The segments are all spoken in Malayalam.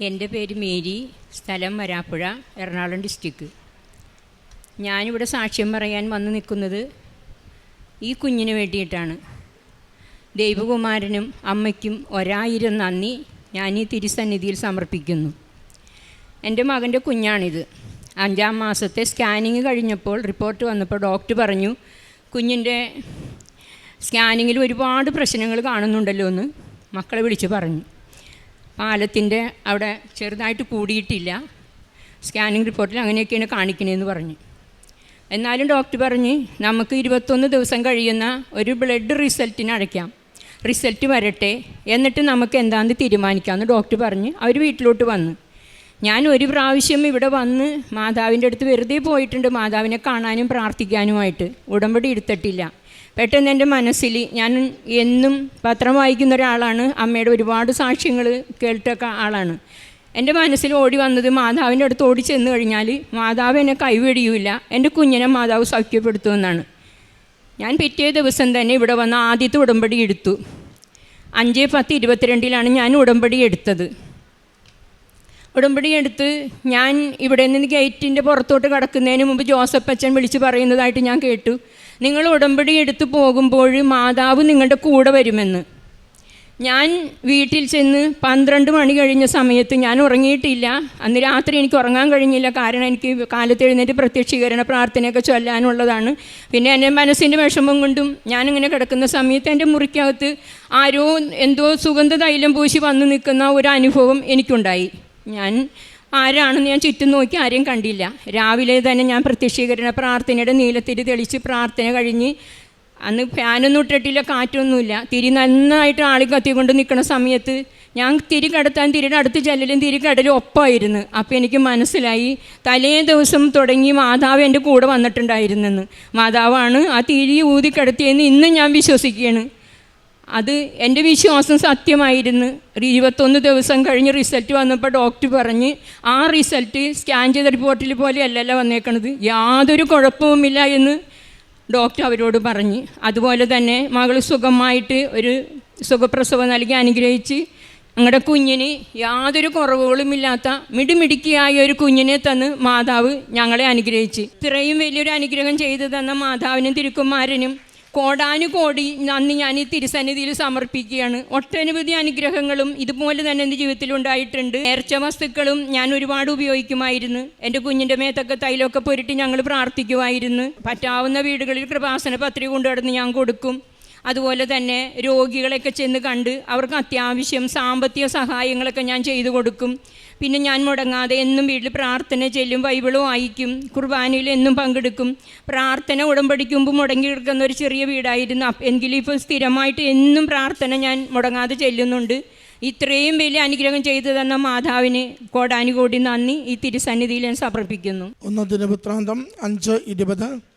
എന്റെ പേര് മേരി സ്ഥലം വരാപ്പുഴ എറണാകുളം ഡിസ്ട്രിക്ട് ഞാനിവിടെ സാക്ഷ്യം പറയാൻ വന്നു നിൽക്കുന്നത് ഈ കുഞ്ഞിന് വേണ്ടിയിട്ടാണ്. ദൈവകുമാരനും അമ്മയ്ക്കും ഒരായിരം നന്ദി ഞാൻ ഈ തിരുസന്നിധിയിൽ സമർപ്പിക്കുന്നു. എന്റെ മകന്റെ കുഞ്ഞാണിത്. അഞ്ചാം മാസത്തെ സ്കാനിങ് കഴിഞ്ഞപ്പോൾ റിപ്പോർട്ട് വന്നപ്പോൾ ഡോക്ടർ പറഞ്ഞു കുഞ്ഞിന്റെ സ്കാനിങ്ങിൽ ഒരുപാട് പ്രശ്നങ്ങൾ കാണുന്നുണ്ടല്ലോ എന്ന് മക്കളെ വിളിച്ച് പറഞ്ഞു. പാലത്തിന്റെ അവിടെ ചെറുതായിട്ട് കൂടിയിട്ടില്ല. സ്കാനിങ് റിപ്പോർട്ടിൽ അങ്ങനെയൊക്കെയാണ് കാണിക്കണേന്ന് പറഞ്ഞു. എന്നാലും ഡോക്ടർ പറഞ്ഞ് നമുക്ക് ഇരുപത്തൊന്ന് ദിവസം കഴിയുന്ന ഒരു ബ്ലഡ് റിസൾട്ടിന് അടയ്ക്കാം. റിസൾട്ട് വരട്ടെ. എന്നിട്ട് നമുക്ക് എന്താണെന്ന് തീരുമാനിക്കാമെന്ന് ഡോക്ടർ പറഞ്ഞ് അവർ വീട്ടിലോട്ട് വന്നു. ഞാൻ ഒരു പ്രാവശ്യം ഇവിടെ വന്ന് മാതാവിന്റെ അടുത്ത് വെറുതെ പോയിട്ടുണ്ട് മാതാവിനെ കാണാനും പ്രാർത്ഥിക്കാനുമായിട്ട്. ഉടമ്പടി എടുത്തിട്ടില്ല. പെട്ടെന്ന് എന്റെ മനസ്സിൽ ഞാൻ എന്നും പത്രം വായിക്കുന്ന ഒരാളാണ്. അമ്മയുടെ ഒരുപാട് സാക്ഷ്യങ്ങൾ കേട്ടൊക്കെ ആളാണ്. എന്റെ മനസ്സിൽ ഓടി വന്നത് മാതാവിന്റെ അടുത്ത് ഓടി ചെന്ന് കഴിഞ്ഞാൽ മാതാവ് എന്നെ കൈവെടിയൂല. എന്റെ കുഞ്ഞിനെ മാതാവ് സൗഖ്യപ്പെടുത്തുമെന്നാണ്. ഞാൻ പിറ്റേ ദിവസം തന്നെ ഇവിടെ വന്ന് ആദ്യത്തെ ഉടമ്പടി എടുത്തു. അഞ്ച് പത്ത് ഇരുപത്തിരണ്ടിലാണ് ഞാൻ ഉടമ്പടി എടുത്തത്. ഉടമ്പടി എടുത്ത് ഞാൻ ഇവിടെ നിന്ന് ഗേറ്റിന്റെ പുറത്തോട്ട് കടക്കുന്നതിന് മുമ്പ് ജോസഫ് അച്ഛൻ വിളിച്ച് പറയുന്നതായിട്ട് ഞാൻ കേട്ടു. നിങ്ങൾ ഉടമ്പടി എടുത്ത് പോകുമ്പോൾ മാതാവ് നിങ്ങളുടെ കൂടെ വരുമെന്ന്. ഞാൻ വീട്ടിൽ ചെന്ന് പന്ത്രണ്ട് മണി കഴിഞ്ഞ സമയത്ത് ഞാൻ ഉറങ്ങിയിട്ടില്ല. അന്ന് രാത്രി എനിക്ക് ഉറങ്ങാൻ കഴിഞ്ഞില്ല. കാരണം എനിക്ക് കാലത്ത് എഴുന്നേറ്റ് പ്രത്യക്ഷീകരണ പ്രാർത്ഥനയൊക്കെ ചൊല്ലാനുള്ളതാണ്. പിന്നെ എന്റെ മനസ്സിന്റെ വിഷമം കൊണ്ടും ഞാനിങ്ങനെ കിടക്കുന്ന സമയത്ത് എന്റെ മുറിക്കകത്ത് ആരോ എന്തോ സുഗന്ധ തൈലം പൂശി വന്ന് നിൽക്കുന്ന ഒരു അനുഭവം എനിക്കുണ്ടായി. ഞാൻ ആരാണെന്ന് ഞാൻ ചുറ്റും നോക്കി ആരെയും കണ്ടില്ല. രാവിലെ തന്നെ ഞാൻ പ്രത്യക്ഷീകരണ പ്രാർത്ഥനയുടെ നീലത്തിരി തെളിച്ച് പ്രാർത്ഥന കഴിഞ്ഞ് അന്ന് ഫാനൊന്നും ഇട്ടിട്ടില്ല കാറ്റൊന്നുമില്ല. തിരി നന്നായിട്ട് ആളി കത്തിക്കൊണ്ട് നിൽക്കുന്ന സമയത്ത് ഞാൻ തിരി കടത്താൻ തിരിയുടെ അടുത്ത് ചെല്ലലും തിരി കടലും ഒപ്പമായിരുന്നു അപ്പോൾ എനിക്ക് മനസ്സിലായി തലേ ദിവസം തുടങ്ങി മാതാവ് എന്റെ കൂടെ വന്നിട്ടുണ്ടായിരുന്നെന്ന്. മാതാവാണ് ആ തിരി ഊതി കിടത്തിയെന്ന് ഇന്ന് ഞാൻ വിശ്വസിക്കുകയാണ്. അത് എന്റെ വിശ്വാസം സത്യമായിരുന്നു. ഇരുപത്തൊന്ന് ദിവസം കഴിഞ്ഞ് റിസൾട്ട് വന്നപ്പോൾ ഡോക്ടർ പറഞ്ഞ് ആ റിസൾട്ട് സ്കാൻ ചെയ്ത റിപ്പോർട്ടിൽ പോലെ അല്ലല്ലോ വന്നേക്കണത്. യാതൊരു കുഴപ്പവുമില്ല എന്ന് ഡോക്ടർ അവരോട് പറഞ്ഞ്. അതുപോലെ തന്നെ മകൾ സുഖമായിട്ട് ഒരു സുഖപ്രസവം നൽകി അനുഗ്രഹിച്ച് ഞങ്ങളുടെ കുഞ്ഞിന് യാതൊരു കുറവുകളുമില്ലാത്ത മിടിമിടുക്കിയായ ഒരു കുഞ്ഞിനെ തന്ന് മാതാവ് ഞങ്ങളെ അനുഗ്രഹിച്ച്. ഇത്രയും വലിയൊരു അനുഗ്രഹം ചെയ്തു തന്ന മാതാവിനും തിരുക്കുമാരനും കോടാനുകോടി നന്ദി ഞാൻ ഈ തിരുസന്നിധിയിൽ സമർപ്പിക്കുകയാണ്. ഒട്ടനവധി അനുഗ്രഹങ്ങളും ഇതുപോലെ തന്നെ എന്റെ ജീവിതത്തിൽ ഉണ്ടായിട്ടുണ്ട്. നേർച്ച വസ്തുക്കളും ഞാൻ ഒരുപാട് ഉപയോഗിക്കുമായിരുന്നു. എന്റെ കുഞ്ഞിന്റെ മേത്തൊക്കെ തൈലമൊക്കെ പുരട്ടി ഞങ്ങൾ പ്രാർത്ഥിക്കുമായിരുന്നു. പറ്റാവുന്ന വീടുകളിൽ കൃപാസന പത്രിക കൊണ്ടുനടന്ന് ഞാൻ കൊടുക്കും. അതുപോലെ തന്നെ രോഗികളെയൊക്കെ ചെന്ന് കണ്ട് അവർക്ക് അത്യാവശ്യം സാമ്പത്തിക സഹായങ്ങളൊക്കെ ഞാൻ ചെയ്തു കൊടുക്കും. പിന്നെ ഞാൻ മുടങ്ങാതെ എന്നും വീട്ടിൽ പ്രാർത്ഥന ചെല്ലും ബൈബിളും വായിക്കും കുർബാനയിൽ എന്നും പങ്കെടുക്കും. പ്രാർത്ഥന ഉടമ്പടിക്കുമ്പോൾ മുടങ്ങി കിടക്കുന്ന ഒരു ചെറിയ വീടായിരുന്നു. എങ്കിലും ഇപ്പോൾ സ്ഥിരമായിട്ട് എന്നും പ്രാർത്ഥന ഞാൻ മുടങ്ങാതെ ചെല്ലുന്നുണ്ട്. ഇത്രയും വലിയ അനുഗ്രഹം ചെയ്തു തന്ന മാതാവിന് കോടാനുകോടി നന്ദി. ഈ തിരുസന്നിധിയിൽ ഞാൻ സമർപ്പിക്കുന്നു. ഒന്ന് ദിനവൃത്താന്തം അഞ്ച് ഇരുപത്.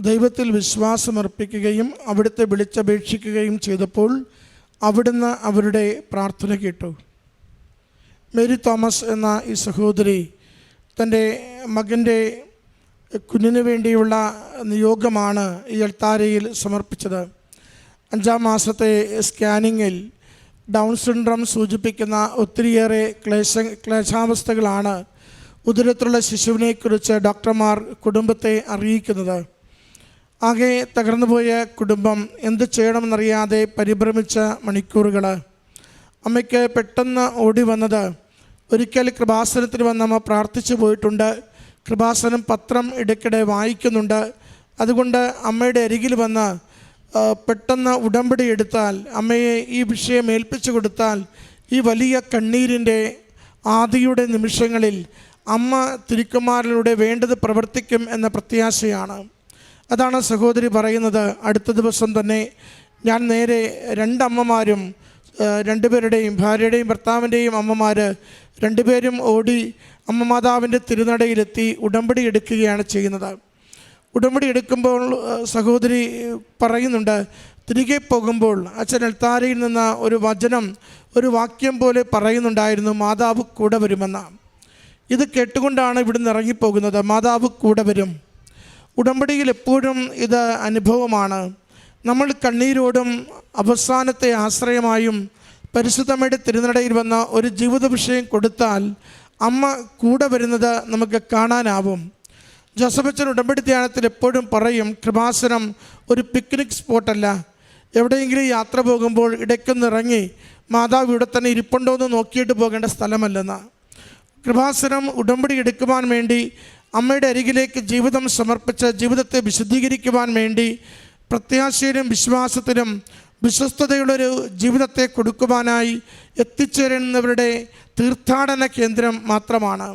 ദൈവത്തിൽ വിശ്വാസമർപ്പിക്കുകയും അവിടുത്തെ വിളിച്ചപേക്ഷിക്കുകയും ചെയ്തപ്പോൾ അവിടുന്ന് അവരുടെ പ്രാർത്ഥന കേട്ടു. മേരി തോമസ് എന്ന ഈ സഹോദരി തന്റെ മകന്റെ കുഞ്ഞിനു വേണ്ടിയുള്ള നിയോഗമാണ് ഈ എൽത്താരയിൽ സമർപ്പിച്ചത്. അഞ്ചാം മാസത്തെ സ്കാനിങ്ങിൽ ഡൗൺ സിൻഡ്രം സൂചിപ്പിക്കുന്ന ഒത്തിരിയേറെ ക്ലേശ ക്ലേശാവസ്ഥകളാണ് ഉദരത്തിലുള്ള ശിശുവിനെക്കുറിച്ച് ഡോക്ടർമാർ കുടുംബത്തെ അറിയിക്കുന്നത്. ആകെ തകർന്നുപോയ കുടുംബം എന്ത് ചെയ്യണമെന്നറിയാതെ പരിഭ്രമിച്ച മണിക്കൂറുകൾ അമ്മയ്ക്ക് പെട്ടെന്ന് ഓടി വന്നത് ഒരിക്കൽ കൃപാസനത്തിന് വന്ന് അമ്മ പ്രാർത്ഥിച്ചു പോയിട്ടുണ്ട്. കൃപാസനം പത്രം ഇടയ്ക്കിടെ വായിക്കുന്നുണ്ട്. അതുകൊണ്ട് അമ്മയുടെ അരികിൽ വന്ന് പെട്ടെന്ന് ഉടമ്പടി എടുത്താൽ അമ്മയെ ഈ വിഷയം ഏൽപ്പിച്ചു കൊടുത്താൽ ഈ വലിയ കണ്ണീരിന്റെ ആദിയുടെ നിമിഷങ്ങളിൽ അമ്മ തിരുക്കുമാരിലൂടെ വേണ്ടത് പ്രവർത്തിക്കും എന്ന പ്രത്യാശയാണ്. അതാണ് സഹോദരി പറയുന്നത്. അടുത്ത ദിവസം തന്നെ ഞാൻ നേരെ രണ്ടമ്മമാരും രണ്ടുപേരുടെയും ഭാര്യയുടെയും ഭർത്താവിന്റെയും അമ്മമാർ രണ്ടുപേരും ഓടി അമ്മ മാതാവിന്റെ തിരുനടയിലെത്തി ഉടമ്പടി എടുക്കുകയാണ് ചെയ്യുന്നത്. ഉടമ്പടി എടുക്കുമ്പോൾ സഹോദരി പറയുന്നുണ്ട് തിരികെ പോകുമ്പോൾ അച്ഛൻ എൽത്താരയിൽ നിന്ന് ഒരു വചനം ഒരു വാക്യം പോലെ പറയുന്നുണ്ടായിരുന്നു മാതാവ് കൂടെ വരുമെന്ന്. ഇത് കേട്ടുകൊണ്ടാണ് ഇവിടുന്ന് ഇറങ്ങിപ്പോകുന്നത് മാതാവ് കൂടെ വരും. ഉടമ്പടിയിൽ എപ്പോഴും ഇത് അനുഭവമാണ്. നമ്മൾ കണ്ണീരോടും അവസാനത്തെ ആശ്രയമായും പരിശുദ്ധമ്മയുടെ തിരുനടയിൽ വന്ന ഒരു ജീവിത വിഷയം കൊടുത്താൽ അമ്മ കൂടെ വരുന്നത് നമുക്ക് കാണാനാവും. ജോസഫച്ചൻ ഉടമ്പടി ധ്യാനത്തിൽ എപ്പോഴും പറയും കൃപാസനം ഒരു പിക്നിക് സ്പോട്ടല്ല എവിടെയെങ്കിലും യാത്ര പോകുമ്പോൾ ഇടയ്ക്കൊന്ന് ഇറങ്ങി മാതാവ് ഇവിടെ തന്നെ ഇരിപ്പുണ്ടോ എന്ന് നോക്കിയിട്ട് പോകേണ്ട സ്ഥലമല്ലെന്ന്. കൃപാസനം ഉടമ്പടി എടുക്കുവാൻ വേണ്ടി അമ്മയുടെ അരികിലേക്ക് ജീവിതം സമർപ്പിച്ച് ജീവിതത്തെ വിശദീകരിക്കുവാൻ വേണ്ടി പ്രത്യാശയിലും വിശ്വാസത്തിലും വിശ്വസ്തതയുള്ളൊരു ജീവിതത്തെ കൊടുക്കുവാനായി എത്തിച്ചേരുന്നവരുടെ തീർത്ഥാടന കേന്ദ്രം മാത്രമാണ്.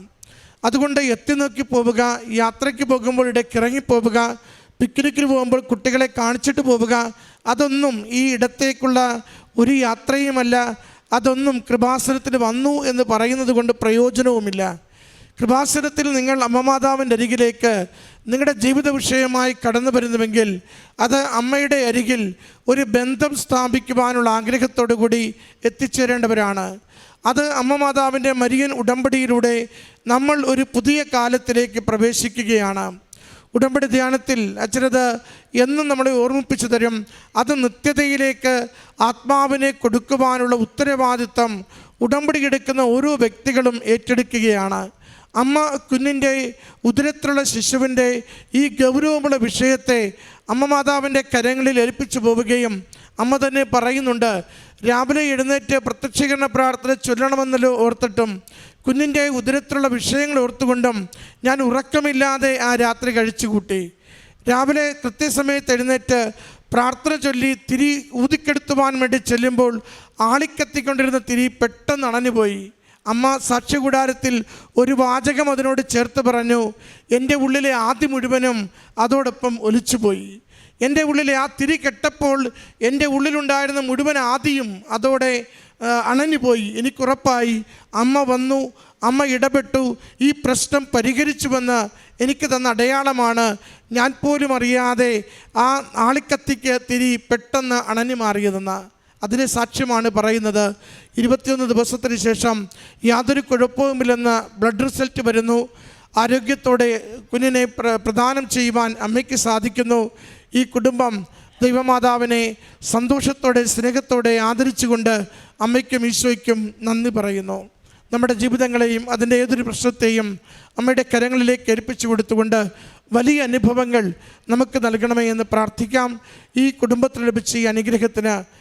അതുകൊണ്ട് എത്തി നോക്കി പോവുക യാത്രയ്ക്ക് പോകുമ്പോൾ ഇടയ്ക്ക് ഇറങ്ങിപ്പോവുക പിക്നിക്കിന് പോകുമ്പോൾ കുട്ടികളെ കാണിച്ചിട്ട് പോവുക അതൊന്നും ഈ ഇടത്തേക്കുള്ള ഒരു യാത്രയുമല്ല അതൊന്നും കൃപാസനത്തിന് വന്നു എന്ന് പറയുന്നത് കൊണ്ട് പ്രയോജനവുമില്ല. കൃപാസനത്തിൽ നിങ്ങൾ അമ്മമാതാവിന്റെ അരികിലേക്ക് നിങ്ങളുടെ ജീവിത വിഷയമായി കടന്നു വരുന്നുവെങ്കിൽ അത് അമ്മയുടെ അരികിൽ ഒരു ബന്ധം സ്ഥാപിക്കുവാനുള്ള ആഗ്രഹത്തോടു കൂടി എത്തിച്ചേരേണ്ടവരാണ്. അത് അമ്മ മാതാവിന്റെ മരിയൻ ഉടമ്പടിയിലൂടെ നമ്മൾ ഒരു പുതിയ കാലത്തിലേക്ക് പ്രവേശിക്കുകയാണ്. ഉടമ്പടി ധ്യാനത്തിൽ അച്ഛനത് എന്നും നമ്മളെ ഓർമ്മിപ്പിച്ചു തരും. അത് നിത്യതയിലേക്ക് ആത്മാവിനെ കൊടുക്കുവാനുള്ള ഉത്തരവാദിത്തം ഉടമ്പടി എടുക്കുന്ന ഓരോ വ്യക്തികളും ഏറ്റെടുക്കുകയാണ്. അമ്മ കുഞ്ഞിന്റെ ഉദരത്തിലുള്ള ശിശുവിന്റെ ഈ ഗൗരവമുള്ള വിഷയത്തെ അമ്മ മാതാവിന്റെ കരങ്ങളിൽ ഏൽപ്പിച്ചു പോവുകയും അമ്മ തന്നെ പറയുന്നുണ്ട് രാവിലെ എഴുന്നേറ്റ് പ്രത്യക്ഷീകരണ പ്രാർത്ഥന ചൊല്ലണമെന്നല്ലോ ഓർത്തിട്ടും കുഞ്ഞിന്റെ ഉദരത്തിലുള്ള വിഷയങ്ങൾ ഓർത്തുകൊണ്ടും ഞാൻ ഉറക്കമില്ലാതെ ആ രാത്രി കഴിച്ചുകൂട്ടി രാവിലെ കൃത്യസമയത്ത് എഴുന്നേറ്റ് പ്രാർത്ഥന ചൊല്ലി തിരി ഊതിക്കെടുത്തുവാൻ വേണ്ടി ചെല്ലുമ്പോൾ ആളിക്കത്തിക്കൊണ്ടിരുന്ന തിരി പെട്ടെന്ന് അണഞ്ഞുപോയി. അമ്മ സാക്ഷ്യകൂടാരത്തിൽ ഒരു വാചകം അതിനോട് ചേർത്ത് പറഞ്ഞു എന്റെ ഉള്ളിലെ ആദ്യ മുഴുവനും അതോടൊപ്പം ഒലിച്ചുപോയി. എന്റെ ഉള്ളിലെ ആ തിരി കെട്ടപ്പോൾ എന്റെ ഉള്ളിലുണ്ടായിരുന്ന മുഴുവൻ ആദിയും അതോടെ അണഞ്ഞുപോയി. എനിക്കുറപ്പായി. അമ്മ വന്നു അമ്മ ഇടപെട്ടു. ഈ പ്രശ്നം പരിഹരിച്ചുവെന്ന് എനിക്ക് തന്ന അടയാളമാണ്. ഞാൻ പോലും അറിയാതെ ആ ആളിക്കത്തിക്ക് തിരി പെട്ടെന്ന് അണഞ്ഞു മാറിയതെന്ന്. അതിന് സാക്ഷ്യമാണ് പറയുന്നത്. ഇരുപത്തിയൊന്ന് ദിവസത്തിന് ശേഷം യാതൊരു കുഴപ്പവുമില്ലെന്ന് ബ്ലഡ് റിസൾട്ട് വരുന്നു. ആരോഗ്യത്തോടെ കുഞ്ഞിനെ പ്ര പ്രദാനം ചെയ്യുവാൻ അമ്മയ്ക്ക് സാധിക്കുന്നു. ഈ കുടുംബം ദൈവമാതാവിനെ സന്തോഷത്തോടെ സ്നേഹത്തോടെ ആദരിച്ചുകൊണ്ട് അമ്മയ്ക്കും ഈശോയ്ക്കും നന്ദി പറയുന്നു. നമ്മുടെ ജീവിതങ്ങളെയും അതിന്റെ ഏതൊരു പ്രശ്നത്തെയും അമ്മയുടെ കരങ്ങളിലേക്ക് ഏൽപ്പിച്ചു കൊടുത്തുകൊണ്ട് വലിയ അനുഭവങ്ങൾ നമുക്ക് നൽകണമേ എന്ന് പ്രാർത്ഥിക്കാം. ഈ കുടുംബത്തിൽ ലഭിച്ച ഈ അനുഗ്രഹത്തിന്